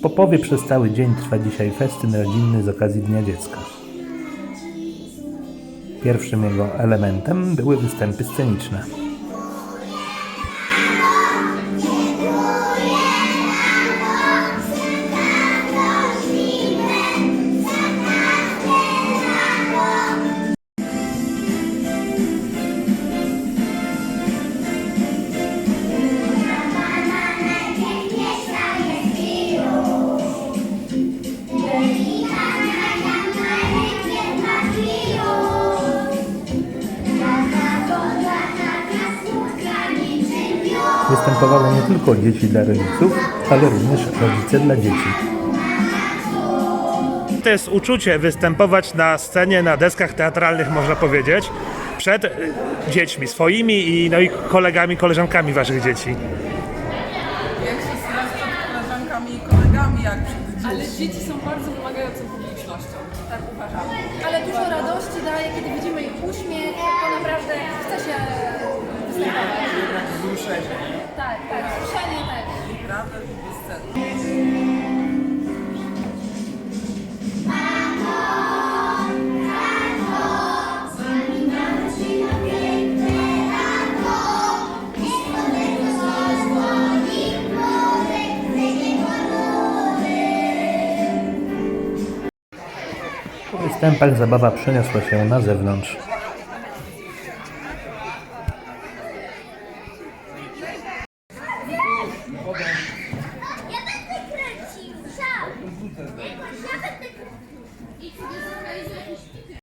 W Popowie przez cały dzień trwa dzisiaj festyn rodzinny z okazji Dnia Dziecka. Pierwszym jego elementem były występy sceniczne. Występowało nie tylko dzieci dla rodziców, ale również rodzice dla dzieci. To jest uczucie występować na scenie, na deskach teatralnych, można powiedzieć, przed dziećmi swoimi i, no i kolegami, koleżankami waszych dzieci. Większy stres przed koleżankami i kolegami, jak przed dziećmi. Ale dzieci są bardzo wymagającą publicznością, tak uważam. ale dużo radości daje, kiedy widzimy ich uśmiech, to naprawdę chce się występować. Wzruszenie. Tak, tak, wzruszenie też. Prawda, zabawa przeniosła się na zewnątrz. Evet.